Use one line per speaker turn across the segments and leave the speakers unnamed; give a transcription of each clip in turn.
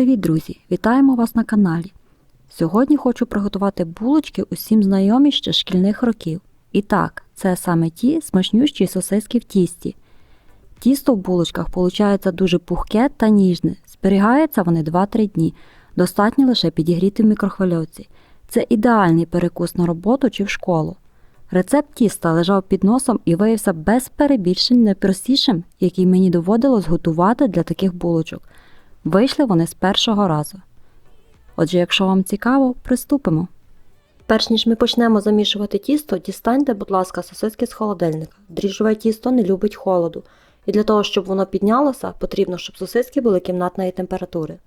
Привіт, друзі! Вітаємо вас на каналі. Сьогодні хочу приготувати булочки усім знайомі ще шкільних років. І так, це саме ті смачнющі сосиски в тісті. Тісто в булочках виходить дуже пухке та ніжне. Зберігаються вони 2-3 дні. Достатньо лише підігріти в мікрохвильовці. Це ідеальний перекус на роботу чи в школу. Рецепт тіста лежав під носом і виявився без перебільшень найпростішим, який мені доводилось готувати для таких булочок. Вийшли вони з першого разу. Отже, якщо вам цікаво, приступимо. Перш ніж ми почнемо замішувати тісто, дістаньте, будь ласка, сосиски з холодильника. Дріжджове тісто не любить холоду, і для того, щоб воно піднялося, потрібно, щоб сосиски були кімнатної температури.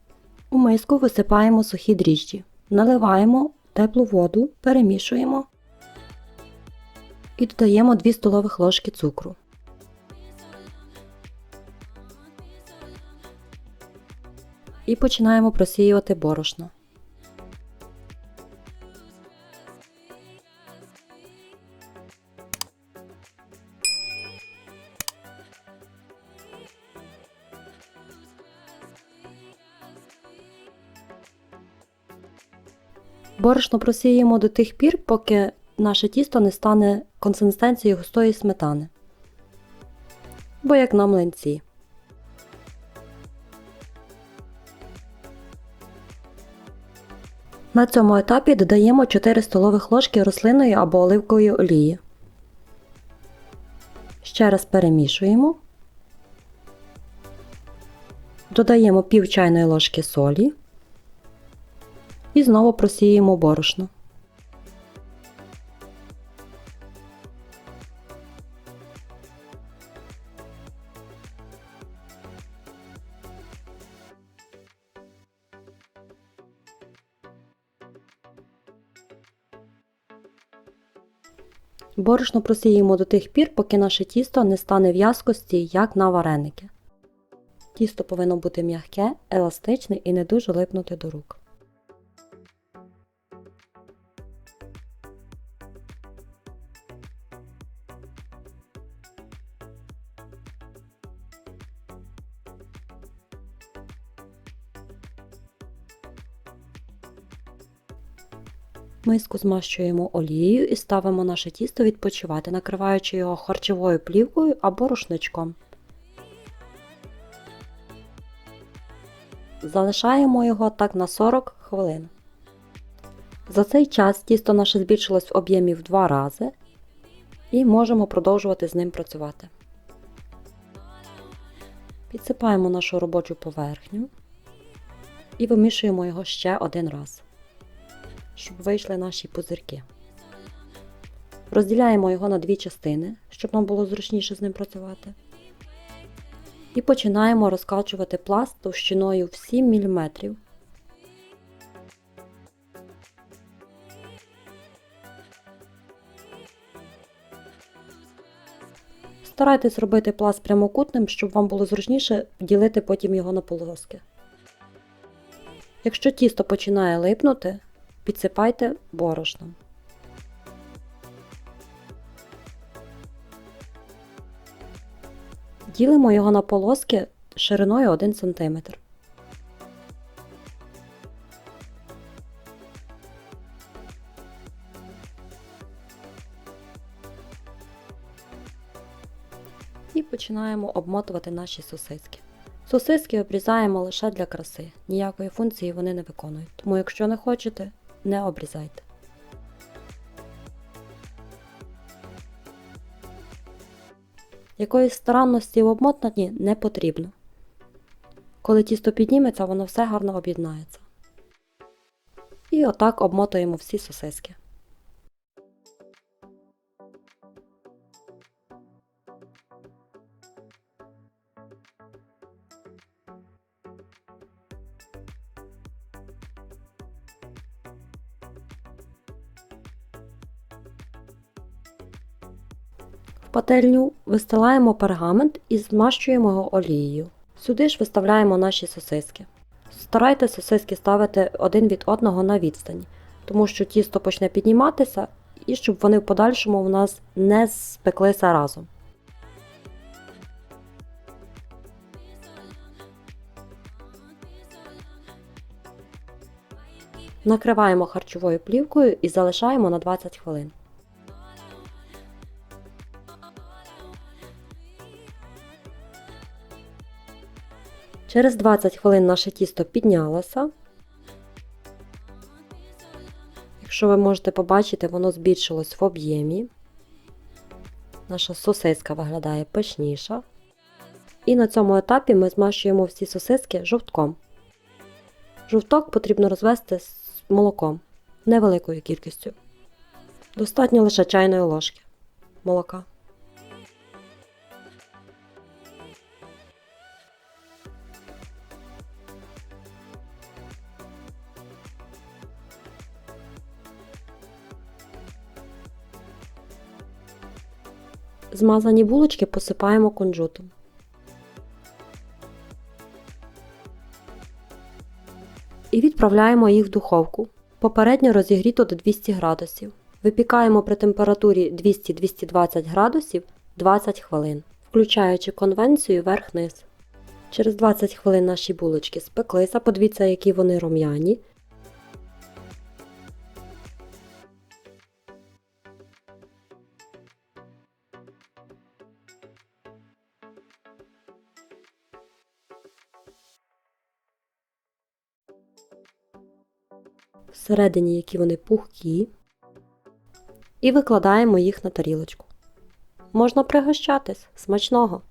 У миску висипаємо сухі дріжджі, наливаємо теплу воду, перемішуємо і додаємо 2 столових ложки цукру. І починаємо просіювати борошно. Борошно просіємо до тих пір, поки наше тісто не стане консистенцією густої сметани. Бо як на млинці. На цьому етапі додаємо 4 столових ложки рослинної або оливкової олії. Ще раз перемішуємо. Додаємо пів чайної ложки солі і знову просіємо борошно. Борошно просіємо до тих пір, поки наше тісто не стане в'язкості, як на вареники. Тісто повинно бути м'яке, еластичне і не дуже липнути до рук. Миску змащуємо олією і ставимо наше тісто відпочивати, накриваючи його харчовою плівкою або рушничком. Залишаємо його так на 40 хвилин. За цей час тісто наше збільшилось в об'ємі в 2 рази і можемо продовжувати з ним працювати. Підсипаємо нашу робочу поверхню і вимішуємо його ще один раз щоб вийшли наші пузирки. Розділяємо його на дві частини, щоб нам було зручніше з ним працювати. І починаємо розкачувати пласт товщиною в 7 мм. Старайтесь робити пласт прямокутним, щоб вам було зручніше ділити потім його на полоски. Якщо тісто починає липнути, підсипайте борошном. Ділимо його на полоски шириною 1 см. І починаємо обмотувати наші сосиски. Сосиски обрізаємо лише для краси, ніякої функції вони не виконують. Тому, якщо не хочете, не обрізайте. Якоїсь старанності в обмотнанні не потрібно. Коли тісто підніметься, воно все гарно об'єднається. І отак обмотуємо всі сосиски. Пательню вистилаємо пергамент і змащуємо його олією. Сюди ж виставляємо наші сосиски. Старайте сосиски ставити один від одного на відстані, тому що тісто почне підніматися і щоб вони в подальшому в нас не спеклися разом. Накриваємо харчовою плівкою і залишаємо на 20 хвилин. Через 20 хвилин наше тісто піднялося. Якщо ви можете побачити, воно збільшилось в об'ємі. Наша сосиска виглядає пишніша. І на цьому етапі ми змащуємо всі сосиски жовтком. Жовток потрібно розвести з молоком невеликою кількістю. Достатньо лише чайної ложки молока. Змазані булочки посипаємо кунжутом. І відправляємо їх в духовку. Попередньо розігріто до 200 градусів. Випікаємо при температурі 200-220 градусів 20 хвилин, включаючи конвенцію верх-низ. Через 20 хвилин наші булочки спеклися, подивіться, які вони рум'яні. Всередині, які вони пухкі, і викладаємо їх на тарілочку. Можна пригощатись смачного!